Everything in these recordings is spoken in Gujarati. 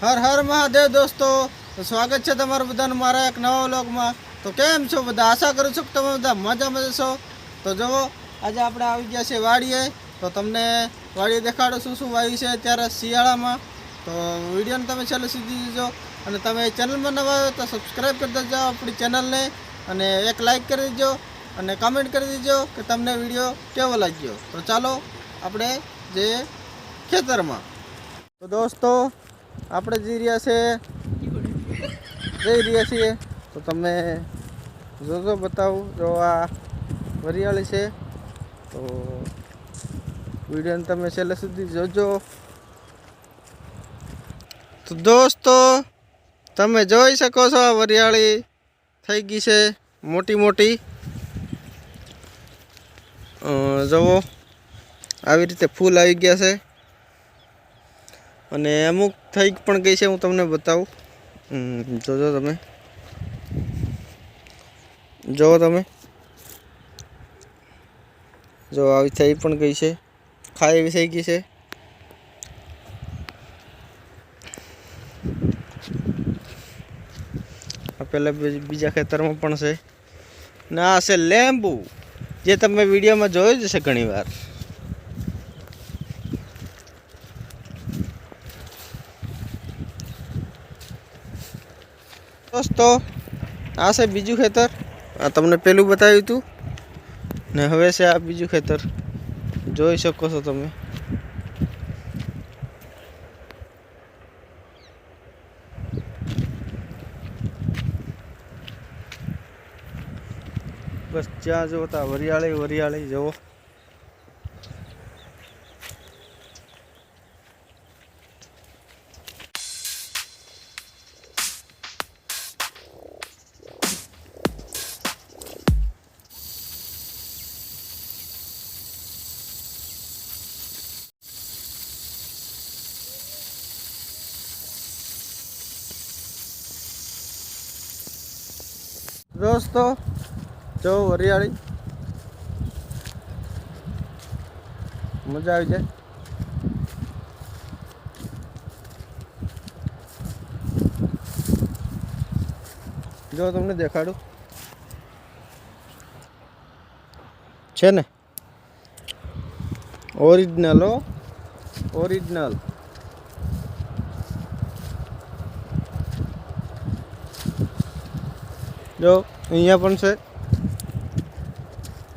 હર હર મહાદેવ દોસ્તો સ્વાગત છે તમારું બધાનું મારા એક નવા વ્લોગમાં. તો કેમ છો બધા? આશા કરું છું કે તમે બધા મજા મજા છો તો જુઓ, આજે આપણે આવી ગયા છીએ વાડીએ. તો તમને વાડીએ દેખાડો શું શું વાવ્યું છે અત્યારે શિયાળામાં. તો વિડીયોને તમે છેલ્લે સીધી દેજો અને તમે ચેનલમાં નવા આવ્યો તો સબસ્ક્રાઈબ કરી દેજો આપણી ચેનલને. અને એક લાઈક કરી દેજો અને કમેન્ટ કરી દેજો કે તમને વીડિયો કેવો લાગ્યો. તો ચાલો, આપણે જે ખેતરમાં. તો દોસ્તો આપણે જઈ રહ્યા છે. જઈ રહ્યા છીએ. તો તમે જોજો, બતાવું. જો આ વરિયાળી છે. તો વિડીયોને તમે છેલ્લે સુધી જોજો. તો દોસ્તો, તમે જોઈ શકો છો આ વરિયાળી થઈ ગઈ છે મોટી મોટી. જવો આવી રીતે ફૂલ આવી ગયા છે. અને અમુક થઈ પણ ગઈ છે, હું તમને બતાવું. જોજો તમે. જોવો તમે. જો આવી થઈ પણ ગઈ છે. ખાઈ એવી થઈ ગઈ છે. બી- બીજા ખેતરમાં પણ છે. ને આ છે લેમ્બુ જે તમે વિડીયોમાં જોયું જ છે ઘણી દોસ્તો આ છે બીજું ખેતર. આ તમને પેલું બતાવ્યું હતું ને હવે છે આ બીજું ખેતર. જોઈ શકો છો તમે. બસ જ્યાં જુઓ ત્યાં વરિયાળી વરિયાળી, જુઓ. દોસ્તો જો વરિયાળી. મજા આવી જાય. જો તમને દેખાડું. છે ને? ઓરિજિનલ ઓરિજિનલ જો, અહીંયા પણ છે.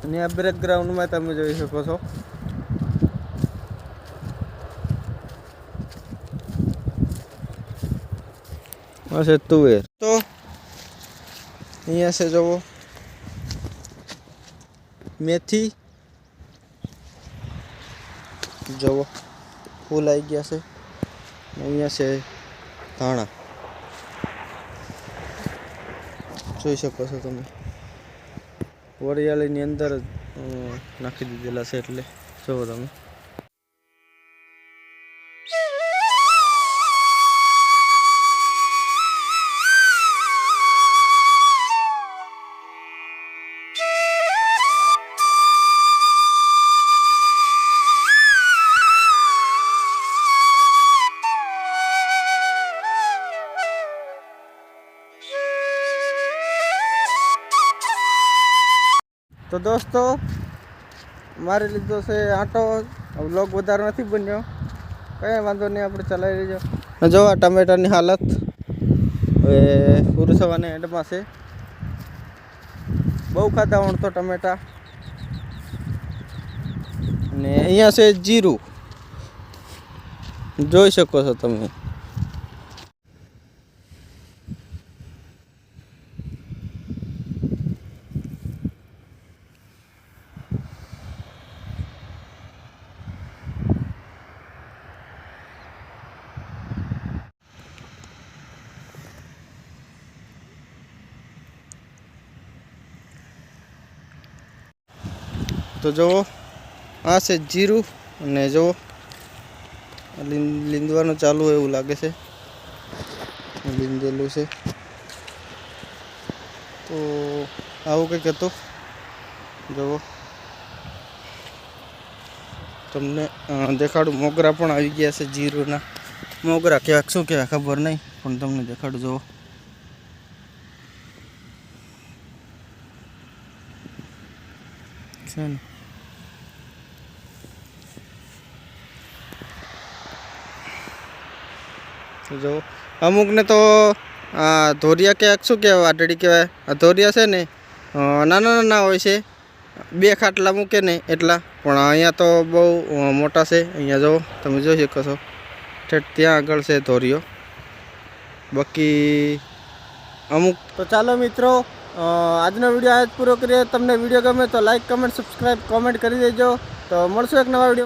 અને આ બેકગ્રાઉન્ડમાં તમે જોઈ શકો છો. છે તુવેર. તો, અહીંયા છે, જુઓ. મેથી. જુઓ, ફૂલ આવી ગયા છે. અહીંયા છે ધાણા. જોઈ શકો છો તમે. વરિયાળીની અંદર નાખી દીધેલા છે એટલે. જુઓ તમે. તો દોસ્તો, મારે લીધો છે આટો. લોક વધારે નથી બન્યો. કંઈ વાંધો નહીં, આપણે ચલાવી લેજો. જો આ ટમેટાની હાલત. હવે પુરુષવાને એન્ડમાં છે. બહુ ખાતા વણતો ટમેટા. ને અહીંયા છે જીરું. જોઈ શકો છો તમે. તો જુઓ આ છે જીરું અને જુઓ લીંદવાનું ચાલુ એવું લાગે છે. લીંદેલું છે. તો આવું કંઈક હતું. જુઓ તમને દેખાડું. મોગરા પણ આવી ગયા છે જીરુના. મોગરા કહેવાય શું કહેવાય ખબર નહીં, પણ તમને દેખાડું જુઓ છે ને? જો, અમુકને તો ધોરિયા કે શું કહેવાય વાટડી કહેવાય. ધોરિયા છે ને નાના નાના હોય છે. બે ખાટલા મૂકે ને એટલા. પણ અહીંયા તો બહુ મોટા છે. અહીંયા જો, તમે જોઈ શકો છો. ત્યાં આગળ છે ધોરિયો. બાકી, અમુક તો ચાલો મિત્રો આજનો વીડિયો આજ પૂરો કરીએ. તમને વીડિયો ગમે તો લાઈક કમેન્ટ સબસ્ક્રાઈબ કોમેન્ટ કરી દેજો. તો મળશું એક નવા વીડિયો